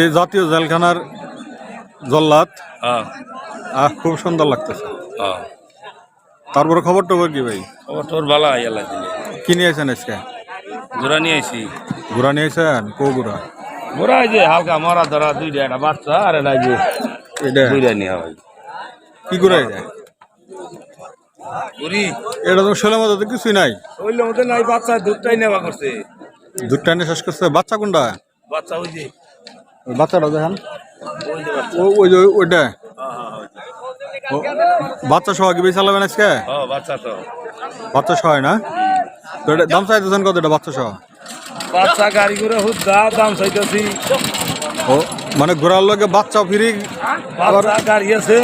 এই জাতীয় জেলখানার জল্লাদ হ্যাঁ। আহ খুব সুন্দর লাগতেছে। হ্যাঁ। তারপরে খবর টবর কি ভাই? খবর তোর ভালো কি নিয়ে আছেন আজকে? ঘোরা নিয়ে আইসি ঘোরা নিয়ে আছেন? কো ঘোরা ঘোরা যে হালকা মরা ধরা দুইটা একটা বাচ্চা আর এটা যে দুইটা নিয়ে হয়। কি ঘোরা এটা? এটা তো ষোলো মতো তো কিছুই নাই। ওইলে মধ্যে নাই বাচ্চা দুধটাই নেওয়া করছে। দুধটা এনে শেষ করছে। বাচ্চা কোনটা? বাচ্চা ওই যে। বাচ্চাটা দেখেন। ওই যে ওইটা? হ্যাঁ হ্যাঁ বাচ্চা সহ কি বেশি চালাবেন আজকে? বাচ্চা সহ। না? তো এটা দাম চাইতেছেন কত এটা বাচ্চা সহ? বাচ্চা গাড়ি করে হুদ্দা দাম চাইতেছি। ও মানে ঘোরার লগে বাচ্চা ফিরি গাড়ি আছে।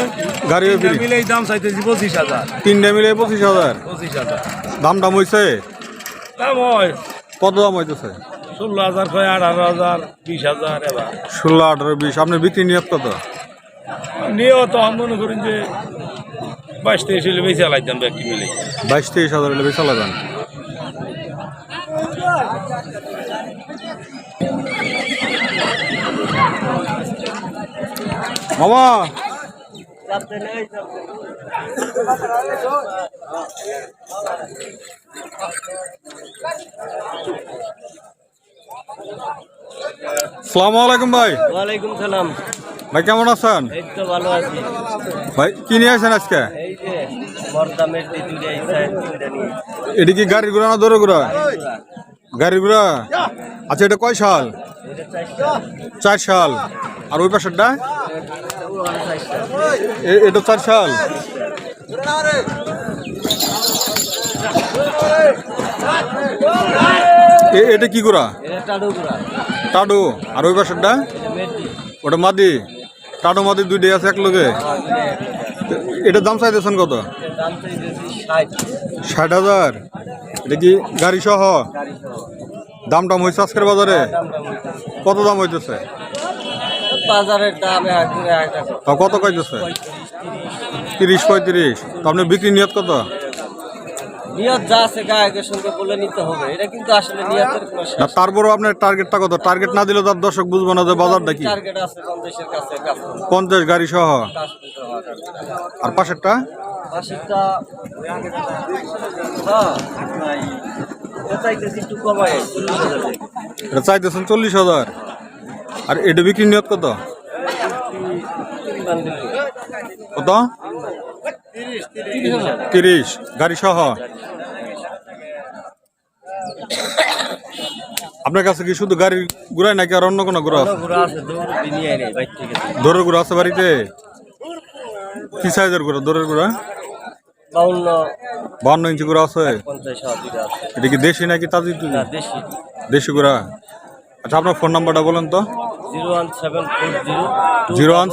গাড়িও মিলে দাম চাইতেছি পঁচিশ হাজার। তিনটা মিলে পঁচিশ হাজার। পঁচিশ হাজার। দাম দাম হয়েছে দাম হয়। কত দাম হইতেছে? ষোলো হাজার কয় আঠারো হাজার বিশ হাজার এবার। ষোলো আঠারো বিশ। আপনার বিক্রি নিয়ত কত? নিয়েও তো আমি মনে করেন যে বাইশ তেইশ হলে বেশি লাগতাম ব্যক্তি মিলে। বাইশ তেইশ হাজার হলে বেশি চালাবেন মামা! সালাম আলাইকুম ভাই। ওয়ালাইকুম সালাম। ভাই কেমন আছেন? এই তো ভালো আছি। ভাই কি নিয়ে আসেন আজকে? এই যে মরদামের এটি কি গাড়ির ঘোড়া না দৌড়ে ঘোড়া গাড়ির ঘোড়া? আচ্ছা এটা কয় সাল? চার সাল। আর ওই পাশেরটা? এটা চার সাল। এটা কি এটা টাডুগুড়া টাডু। আর ওই পাশেরটা? এটা ওটা মাদি। টাডু মাদি দুইটাই আছে এক লগে এটার দাম চাইতেছেন কত? ষাট হাজার। এটা কি গাড়ি সহ? দাম টাম হয়েছে আজকের বাজারে? কত দাম হইতেছে? কত কইতেছে? তিরিশ পঁয়ত্রিশ। তো আপনি বিক্রি নিয়ত কত? নিয়ত যা আছে গায়কের সঙ্গে বলে নিতে হবে। এটা কিন্তু আসলে নিয়তের কোনো না শেষ আপনার টার্গেটটা কত? টার্গেট না দিলে তার দর্শক বুঝব না যে বাজারটা কি। টার্গেট আছে পঞ্চাশের কাছে পঞ্চাশ গাড়ি সহ। আর পাশেরটা? পাশেরটা হ্যাঁ এটা চাইতেছেন চল্লিশ হাজার। আর এটা বিক্রি নিয়ত কত? কত? তিরিশ গাড়ি সহ আপনার কাছে কি শুধু গাড়ির ঘুরাই নাকি আর অন্য কোনো ঘোরা দৌড়ের ঘোরা আছে বাড়িতে? কি সাইজের ঘোরা দৌড়ের ঘোরা বাউন্ন বান্ন ইঞ্চি ঘোরা আছে? এটা কি দেশি নাকি তাজি দেশি। দেশি ঘোরা আচ্ছা আপনার ফোন নাম্বারটা বলেন তো। Zero one seven four zero zero one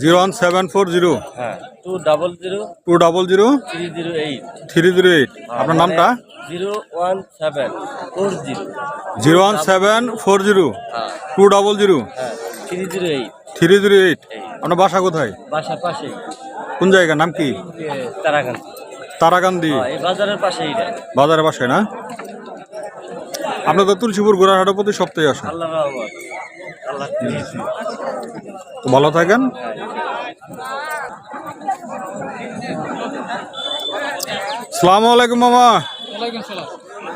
zero one seven four zero হ্যাঁ two double zero two double zero three zero eight three zero eight আপনার নামটা zero one seven four zero zero one seven four zero two double zero three zero eight three zero eight আপনার বাসা কোথায়? কোন জায়গা নাম কি? তারাকান্দি তারাকান্দি হ্যাঁ বাজারের বাসায় না? আপনার তো তুলসীপুর গোড়াহাটের প্রতি সপ্তাহে আসেন। আল্লাহ ভালো থাকেন। সালাম আলাইকুম মামা।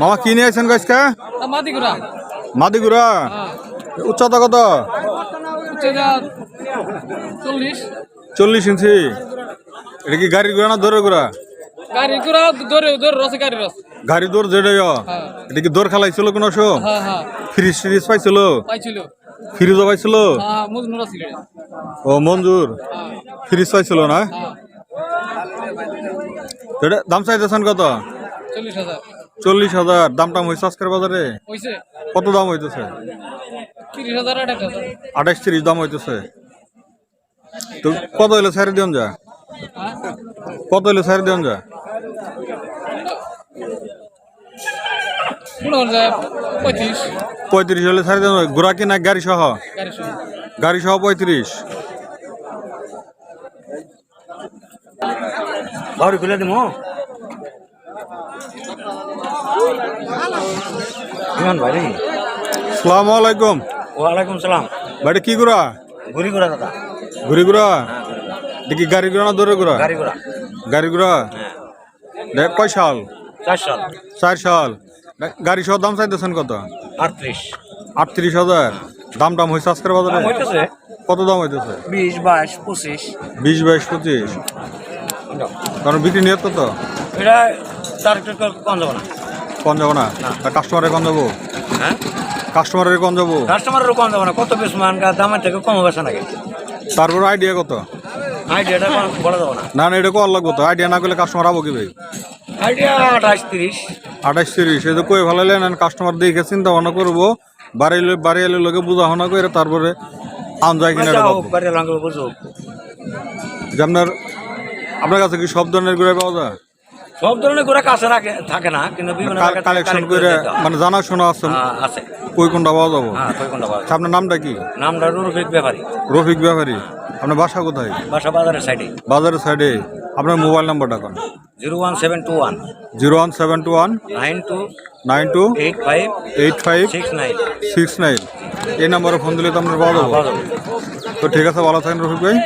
মামা কি নিয়ে আছেন গাছকা মাদিগুড়া মাদিগুড়া। উচ্চতা কত? চল্লিশ ইঞ্চি। এটা কি গাড়ির ঘোড়া না দৌড়ের ঘোড়া? গাড়ি গুড়া দৌড়ে দৌড় রসে গাড়ি রস গাড়ি দৌড় হ্যাঁ। এটা কি দৌড় খেলাইছিল কোনো শো হ্যাঁ হ্যাঁ। ফ্রিজ ফ্রিজ পাইছিল? পাইছিল। ফ্রিজও পাইছিল হ্যাঁ ও মঞ্জুর। হ্যাঁ। ফ্রিজ পাইছিল না? হ্যাঁ। এটা দাম চাইতেছেন কত? চল্লিশ হাজার। দাম টাম হয়েছে আজকের বাজারে? কত দাম হইতেছে? আঠাশ তিরিশ দাম হইতেছে। তো কত হইলে ছাড়ি দিন যা? কত হইলে ছাড়ি দিন যা মনে হয় পঁয়ত্রিশ। পঁয়ত্রিশ হলে ছাড়ি দিন ঘোরা কি না গাড়ি সহ? গাড়ি সহ। পঁয়ত্রিশ। ঘর খুলে দেবো ভাই সালাম আলাইকুম। ওয়ালাইকুম সালাম। কি ঘুরা ঘুরি ঘুরা দাদা। ঘুরি ঘুরা দেখি গাড়ি না দৌড়ে ঘুরা গাড়ি ঘোড়া। গাড়ি ঘুরা হ্যাঁ। দেখ কয় সাল? চার সাল। চার সাল। দে- গাড়ি সহ দাম চাইতেছেন কত? আটত্রিশ। আটত্রিশ হাজার। দাম টাম হয়েছে আজকের বাজারে? কত দাম হইতেছে? বিশ বাইশ পঁচিশ। বিশ বাইশ পঁচিশ। কারণ বিক্রি নিয়ত কত? এটা তার একটু কম যাব না। কম যাব না? কাস্টমারে কম যাব? হ্যাঁ? কাস্টমারের কম যাব? কাস্টমারেরও কম যাব না। কত বেশ মান দামের থেকে কম হবে নাকি তারপর আইডিয়া কত? আইডিয়াটা বলা যাব না। না না এটা কল লাগবো তো। আইডিয়া না করলে কাস্টমার আবো কি ভাই? আইডিয়া আঠাশ তিরিশ। আঠাশ তিরিশ এই তো কই ভালো নেন কাস্টমার দেখে চিন্তা ভাবনা করব বাড়ি বাড়ি এলে লোকে বুঝা হনা করে তারপরে আম যায় কিনা যে আপনার আপনার কাছে কি সব ধরনের ঘুরে পাওয়া যায়? সব ধরনের ঘোরা কাছে রাখে থাকে না কিন্তু বিভিন্ন কালেকশন করে। মানে জানাশোনা আছে? হ্যাঁ, আছে। কই কোনটা পাওয়া যাব? হ্যাঁ? আচ্ছা, আপনার নামটা কি? নামটা রুরফিক ব্যাপারী। রফিক ব্যাপারী। আপনার বাসা কোথায়? বাসা বাজারের সাইডে বাজারের সাইডে আপনার মোবাইল নাম্বারটা কোন? Zero one seven two one zero one seven two one nine two nine two eight five eight five six nine six nine এই নাম্বারে ফোন দিলে তো আপনার পাওয়া যাবে। তো ঠিক আছে ভালো থাকেন রফিক ভাই।